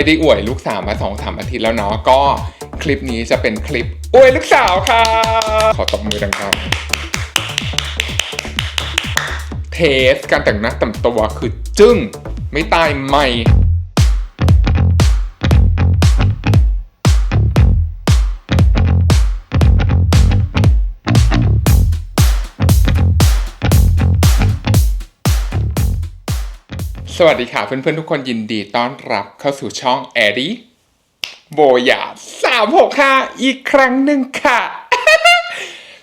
ไม่ได้อวยลูกสาวมาสองสามอาทิตย์แล้วเนาะก็คลิปนี้จะเป็นคลิปอวยลูกสาวค่ะ ขอตบมือดังๆเทสการแต่งหน้าแต่งตัวคือจึ้งไม่ตายใหม่ สวัสดีค่ะเพื่อนๆทุกคนยินดีต้อนรับเข้าสู่ช่องแอดี้โบยาสามหกห้าอีกครั้งหนึ่งค่ะ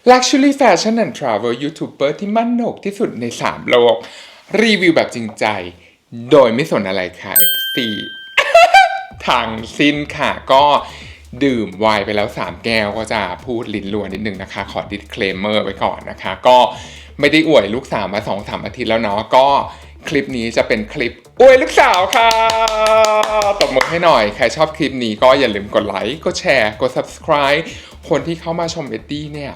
Luxury Fashion and Travel YouTuber ที่มั่นหนกที่สุดใน3โลก รีวิวแบบจริงใจ โดยไม่สนอะไรค่ะ FC ทางสิ้นค่ะก็ดื่มไวน์ไปแล้ว 3 แก้วก็จะพูดลิ้นลัวนิดนึงนะคะ ขอ disclaimer ไว้ก่อนนะคะ ก็ไม่ได้อวยลูกสาวมา2-3อาทิตย์แล้วเนาะก็ คลิปนี้จะเป็นคลิปอวยลูกสาวค่ะตบมือให้หน่อย ใครชอบคลิปนี้ก็อย่าลืมกดไลค์ กดแชร์ กด subscribe คนที่เข้ามาชมเอ็ดดี้เนี่ย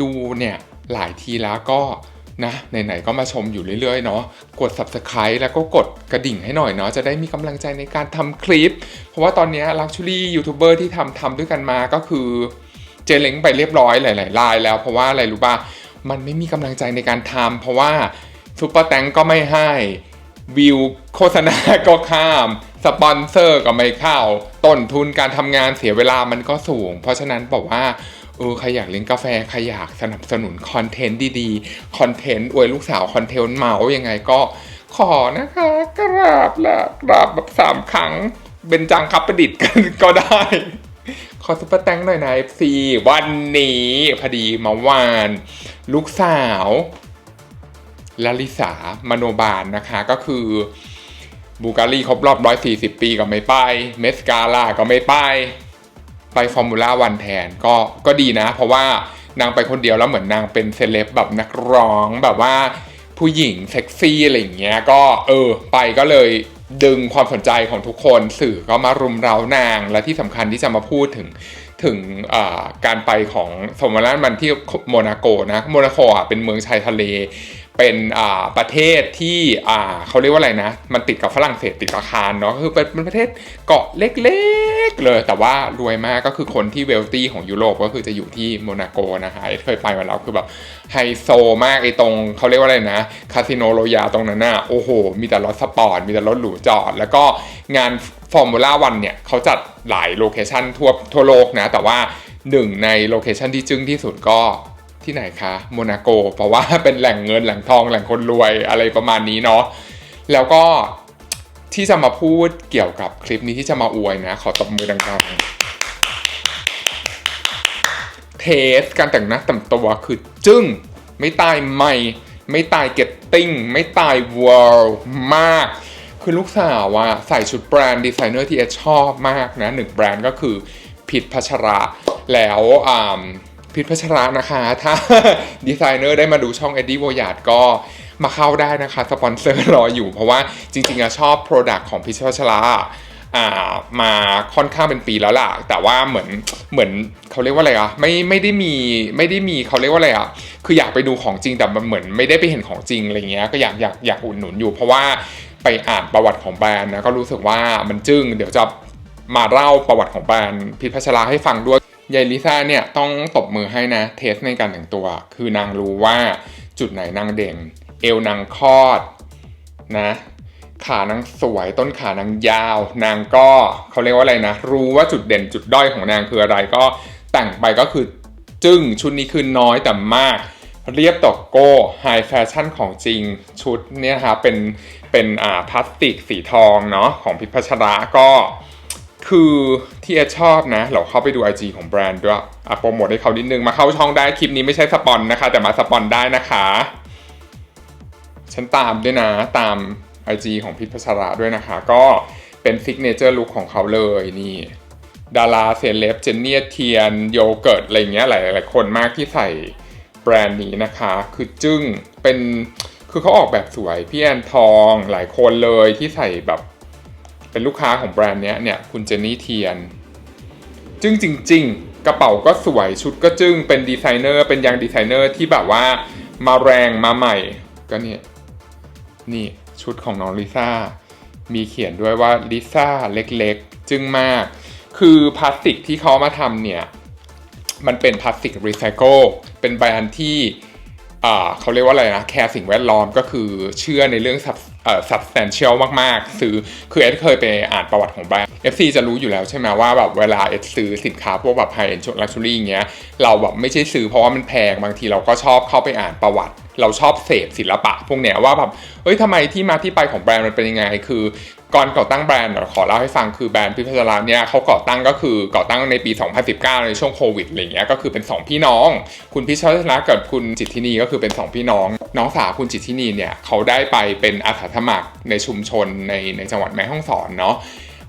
ดูเนี่ย หลายทีแล้วก็นะไหนๆก็มาชมอยู่เรื่อยๆเนาะกด subscribe แล้วก็กดกระดิ่งให้หน่อยเนาะจะได้มีกำลังใจในการทำคลิป เพราะว่าตอนนี้ลักชูรี่ยูทูบเบอร์ที่ทำทำด้วยกันมาก็คือเจเล้งไปเรียบร้อยหลายๆรายแล้วเพราะว่าอะไรรู้ป่ะมันไม่มีกำลังใจในการทำเพราะว่า ซูเปอร์แตงก็ไม่ให้ วิวโฆษณาก็ข้าม สปอนเซอร์ก็ไม่เข้า ต้นทุนการทำงานเสียเวลามันก็สูง เพราะฉะนั้นบอกว่าเออใครอยากเลี้ยงกาแฟ ใครอยากสนับสนุนคอนเทนต์ดีๆ คอนเทนต์อวยลูกสาวคอนเทนต์เมาส์ยังไงก็ขอนะคะกราบละกราบแบบสามครั้งเบนจังครับประดิษฐ์กันก็ได้ ขอซุปเปอร์แตงหน่อยนะ FC วันนี้พอดีเมาวาน ลูกสาว ลลิสามโนบาลนะคะก็คือบูการีครบรอบ 140 ปีก็ไม่ไป เมสกาล่าก็ไม่ไป ไปฟอร์มูล่าวันแทนก็ก็ดีนะ เพราะว่านางไปคนเดียวแล้วเหมือนนางเป็นเซเลบแบบนักร้องแบบว่าผู้หญิงเซ็กซี่อะไรอย่างเงี้ยก็เออไปก็เลยดึงความสนใจของทุกคนสื่อก็มารุมเร้านางและที่สำคัญที่จะมาพูดถึงถึงการไปของสมมติว่ามันที่โมนาโกนะโมนาโกอะเป็นเมืองชายทะเล เป็นประเทศที่เขาเรียกว่าอะไรนะ มันติดกับฝรั่งเศสติดกับคานเนาะคือเป็นประเทศเกาะเล็กๆเลย แต่ว่ารวยมากก็คือคนที่เวลตี้ของยุโรปก็คือจะอยู่ที่โมนาโกนะคะเคยไปมาแล้วคือแบบไฮโซมากไอ้ตรงเขาเรียกว่าอะไรนะคาสิโนโรยาตรงนั้นน่ะโอ้โห มีแต่รถสปอร์ต มีแต่รถหรูจอด แล้วก็งานฟอร์มูล่าวันเนี่ยเขาจัดหลายโลเคชันทั่วทั่วโลกนะแต่ว่าหนึ่งในโลเคชันที่จึ้งที่สุดก็ ที่ไหนคะโมนาโก เพราะว่าเป็นแหล่งเงินแหล่งทองแหล่งคนรวยอะไรประมาณนี้เนาะแล้วก็ที่จะมาพูดเกี่ยวกับคลิปนี้ที่จะมาอวยนะ ขอตบมือดังๆ เทสการแต่งหน้าแต่งตัวคือจึ้ง ไม่ตายไม่ ไม่ตายเก็ตติ้ง ไม่ตายเวิลด์มาก คือลูกสาวอะใส่ชุดแบรนด์ดีไซเนอร์ที่เอชอบมากนะหนึ่งแบรนด์ก็คือผิดพัชระแล้วอ่า พิษพัชระนะคะ ถ้าดีไซเนอร์ได้มาดูช่อง Eddie v o y a r d ก็มาเข้าได้นะคะ สปอนเซอร์รออยู่เพราะว่าจริงๆอะชอบ Product ของพิษพัชระอ่ามาค่อนข้างเป็นปีแล้วล่ะ แต่ว่าเหมือนเหมือนเขาเรียกว่าอะไรอะไม่ไม่ได้มีไม่ได้มีเขาเรียกว่าอะไรอะคืออยากไปดูของจริงแต่มันเหมือนไม่ได้ไปเห็นของจริงอะไรเงี้ยก็อยากอยากอยากอุดหนุนอยู่ เพราะว่าไปอ่านประวัติของแบรนด์นะก็รู้สึกว่ามันจึ้งเดี๋ยวจะมาเล่าประวัติของแบรนด์พิพัชระให้ฟังด้วย ยายลิซ่าเนี่ยต้องตบมือให้นะ เทสในการแต่งตัว คือนางรู้ว่าจุดไหนนางเด่น เอวนางคอดนะ ขานางสวยต้นขานางยาว นางก็เขาเรียกว่าอะไรนะ รู้ว่าจุดเด่นจุดด้อยของนางคืออะไรก็แต่งไปก็คือจึ้งชุดนี้คือน้อยแต่มาก เรียบตกโก้ไฮแฟชั่นของจริงชุดเนี่ยฮะเป็นเป็นอ่าพลาสติกสีทองเนาะของพิพัชระก็ คือที่เอชอบนะ เราเข้าไปดู IG ของแบรนด์ด้วยอะโปรโมทให้เขานิดนึง มาเข้าช่องได้คลิปนี้ไม่ใช่สปอนนะคะ แต่มาสปอนได้นะคะ ฉันตามด้วยนะ ตาม IG ของพิษพัชระด้วยนะคะ ก็เป็นซิกเนเจอร์ลุคของเขาเลยนี่ ดาราเซเลบเจนเนียเทียน โยเกิร์ต อะไรเงี้ยหลายหลายคนมากที่ใส่แบรนด์นี้นะคะ คือจึ้งเป็นคือเขาออกแบบสวยพี่แอนทองหลายคนเลยที่ใส่แบบ เป็นลูกค้าของแบรนด์นี้เนี่ยคุณเจนนี่เทียน จึ้งจริง ๆ กระเป๋าก็สวยชุดก็จึ้งเป็นดีไซเนอร์เป็นยังดีไซเนอร์ที่แบบว่ามาแรงมาใหม่ ก็เนี่ยนี่ชุดของน้องลิซ่ามีเขียนด้วยว่าลิซ่าเล็กๆ จึงมาก คือพลาสติกที่เขามาทำเนี่ย มันเป็นพลาสติกรีไซเคิลเป็นแบรนด์ที่เขาเรียกว่าอะไรนะ แคร์สิ่งแวดล้อมก็คือเชื่อในเรื่อง เอ่อ substantial มากๆ ซื้อคือเอสเคยไปอ่านประวัติของแบรนด์ FC จะรู้อยู่แล้วใช่ไหมว่าแบบเวลาเอสซื้อสินค้าพวกแบบ high end luxury อย่างเงี้ยเราแบบไม่ใช่ซื้อเพราะว่ามันแพงบางทีเราก็ชอบเข้าไปอ่านประวัติ เราชอบเสพศิลปะ พวกเนี้ยว่าแบบเอ้ยทำไมที่มาที่ไปของแบรนด์มันเป็นยังไง คือ ก่อนก่อตั้งแบรนด์เดี๋ยวขอเล่าให้ฟังคือแบรนด์พิพัฒนาเนี่ยเขาก่อตั้งก็คือก่อตั้งในปี 2019 ในช่วงโควิดอะไรเงี้ยก็คือเป็น 2 พี่น้อง คุณพิชัชนะกับคุณจิตทินีก็คือเป็น 2 พี่น้อง น้องสาวคุณจิตทินีเนี่ยเขาได้ไปเป็นอาสาสมัครในชุมชนในในจังหวัดแม่ฮ่องสอนเนาะ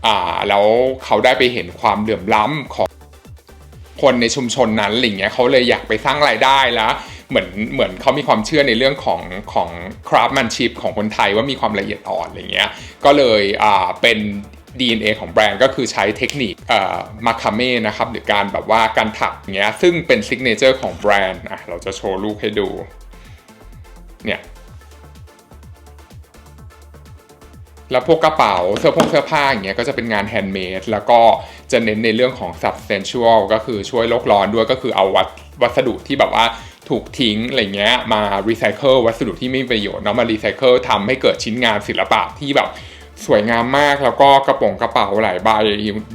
อ่าแล้วเขาได้ไปเห็นความเหลื่อมล้ำของคนในชุมชนนั้นอะไรเงี้ยเขาเลยอยากไปสร้างรายได้แล้ว เหมือนเหมือนเขามีความเชื่อในเรื่องของของ craftsmanship ของคนไทยว่ามีความละเอียดอ่อนอะไรเงี้ยก็เลยอ่าเป็น DNA ของแบรนด์ก็คือใช้เทคนิคมาคาเม่นะครับหรือการแบบว่าการถักเงี้ยซึ่งเป็นซิกเนเจอร์ของแบรนด์อะเราจะโชว์รูปให้ดูเนี่ยแล้วพวกกระเป๋าเสื้อผงเสื้อผ้าอย่างเงี้ยก็จะเป็นงานแฮนด์เมดแล้วก็จะเน้นในเรื่องของ substantial ก็คือช่วยโลกร้อนด้วยก็คือเอาวัสวัสดุที่แบบว่า ถูกทิ้งอะไรเงี้ยมารีไซเคิลวัสดุที่ไม่มีประโยชน์เนาะมารีไซเคิลทำให้เกิดชิ้นงานศิลปะที่แบบสวยงามมากแล้วก็กระโปรงกระเป๋าหลายใบ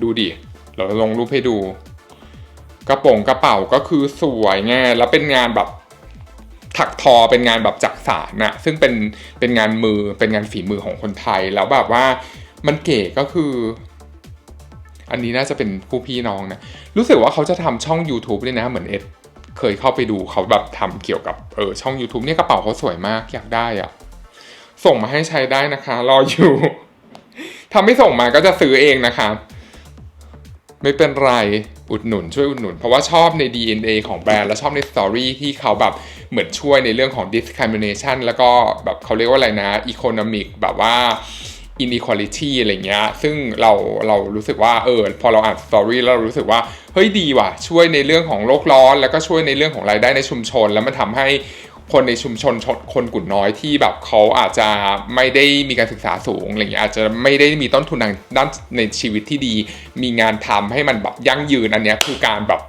ดูดิเราลงรูปให้ดู กระโปรงกระเป๋าก็คือสวยไงแล้วเป็นงานแบบถักทอเป็นงานแบบจักสานนะซึ่งเป็นเป็นงานมือเป็นงานฝีมือของคนไทย แล้วแบบว่ามันเก๋ก็คือ อันนี้น่าจะเป็นคู่พี่น้องนะ รู้สึกว่าเขาจะทำช่อง YouTube ด้วยนะเหมือนเอ็ด เคยเข้าไปดูเขาแบบทำเกี่ยวกับเออช่อง YouTube เนี่ยกระเป๋าเขาสวยมากอยากได้อะส่งมาให้ใช้ได้นะคะ รออยู่ ถ้าไม่ส่งมาก็จะซื้อเองนะคะ ไม่เป็นไรอุดหนุนช่วยอุดหนุน เพราะว่าชอบใน DNA ของแบรนด์และชอบในสตอรี่ที่เขาแบบเหมือนช่วยในเรื่องของ discrimination แล้วก็แบบเขาเรียกว่าอะไรนะ economic แบบว่า inequality อะไรเงี้ย ซึ่งเราเรารู้สึกว่าเออพอเราอ่านสตอรี่แล้วเรารู้สึกว่าเฮ้ยดีว่ะ ช่วยในเรื่องของโลกร้อน แล้วก็ช่วยในเรื่องของรายได้ในชุมชน แล้วมันทำให้คนในชุมชนชนคนกลุ่มน้อยที่แบบเขาอาจจะไม่ได้มีการศึกษาสูงอะไรเงี้ยอาจจะไม่ได้มีต้นทุนทางด้านในชีวิตที่ดี มีงานทำให้มันแบบยั่งยืนอันเนี้ยคือการแบบ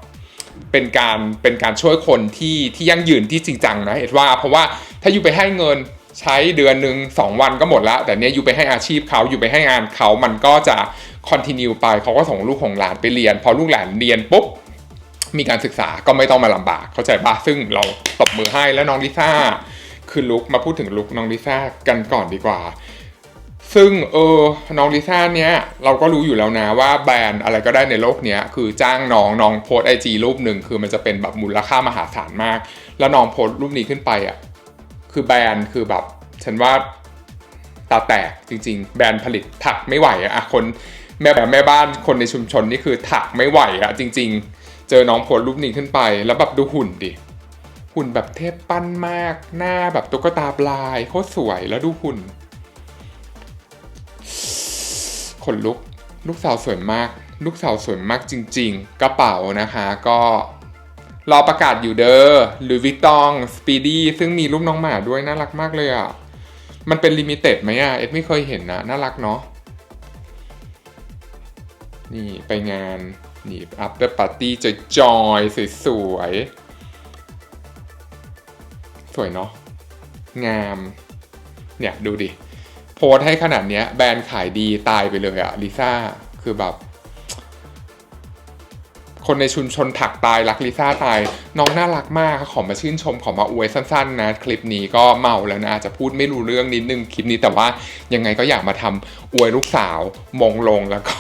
เป็นการเป็นการช่วยคนที่ที่ยั่งยืนที่จริงจังนะเห็นว่าเพราะว่าถ้าอยู่ไปให้เงิน ใช้เดือนหนึ่งสองวันก็หมดละแต่เนี้ยอยู่ไปให้อาชีพเขาอยู่ไปให้งานเขามันก็จะคอนติเนียไปเขาก็ส่งลูกของหลานไปเรียน พอลูกหลานเรียนปุ๊บมีการศึกษาก็ไม่ต้องมาลำบากเข้าใจปะซึ่งเราตบมือให้แล้วน้องลิซ่าคือลุกมาพูดถึงลุกน้องลิซ่ากันก่อนดีกว่า ซึ่งเออน้องลิซ่าเนี้ยเราก็รู้อยู่แล้วนะว่าแบรนด์อะไรก็ได้ในโลกเนี้ยคือจ้างน้องน้องโพสไอจีรูปหนึ่งคือมันจะเป็นแบบมูลค่ามหาศาลมาก แล้วน้องโพสรูปนี้ขึ้นไปอะ คือแบรนด์คือแบบ ฉันว่าตาแตกจริง ๆ แบรนด์ผลิตถักไม่ไหวอะอะคนแม่แบบแม่บ้านคนในชุมชนนี่คือถักไม่ไหวอะจริง ๆ เจอน้องโพสรูปนี้ขึ้นไป แล้วแบบดูหุ่นดิหุ่นแบบเทพปั้นมาก หน้าแบบตุ๊กตาปลายโคตรสวยแล้วดูหุ่นขนลุก ลูกสาวสวยมาก ลูกสาวสวยมากจริง ๆ กระเป๋านะคะก็ รอประกาศอยู่เด้อหรือวิตองสปีดี้ซึ่งมีรูปน้องหมาด้วยน่ารักมากเลยอะ่ะ มันเป็นลิมิเต็ดไหมอะ่ะ เอ็ดไม่เคยเห็นนะ น่ารักเนาะนี่ไปงานนี่ after party จอยๆสวยๆ สวยเนาะงาม เนี่ย ดูดิ โพสให้ขนาดเนี้ย แบรนด์ขายดีตายไปเลยอะลิซ่าคือแบบ คนในชุมชนถักตายรักลิซ่าตาย น้องน่ารักมากขอมาชื่นชมขอมาอวยสั้นๆ นะ คลิปนี้ก็เมาแล้วนะอาจจะพูดไม่รู้เรื่องนิดนึงคลิปนี้แต่ว่ายังไงก็อยากมาทำอวยลูกสาวมงลงแล้วก็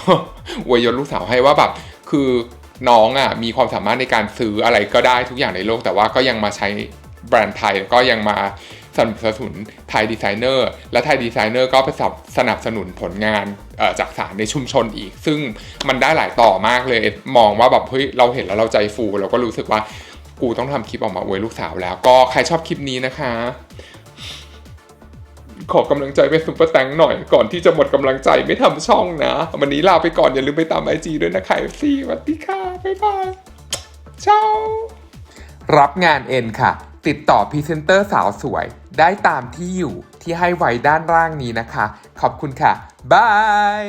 อวยยศลูกสาวให้ว่าแบบคือน้องอะมีความสามารถในการซื้ออะไรก็ได้ทุกอย่างในโลกแต่ว่าก็ยังมาใช้แบรนด์ไทยก็ยังมา สนับสนุนไทยดีไซเนอร์ และไทยดีไซเนอร์ก็ไปสนับสนุนผลงานเอ่อจากสารในชุมชนอีก ซึ่งมันได้หลายต่อมากเลย มองว่าแบบเฮ้ยเราเห็นแล้วเราใจฟู เราก็รู้สึกว่ากูต้องทำคลิปออกมาอวยลูกสาวแล้ว ก็ใครชอบคลิปนี้นะคะ ขอกำลังใจเป็นซุปเปอร์แตงหน่อยก่อนที่จะหมดกำลังใจไม่ทำช่องนะ วันนี้ลาไปก่อนอย่าลืมไปตามไอจีด้วยนะค่ะซีสวัสดีค่ะบ๊ายบายเช้ารับงานเอ็นค่ะ ติดต่อพรีเซนเตอร์สาวสวย ได้ตามที่อยู่ที่ให้ไว้ด้านล่างนี้นะคะ ขอบคุณค่ะ บาย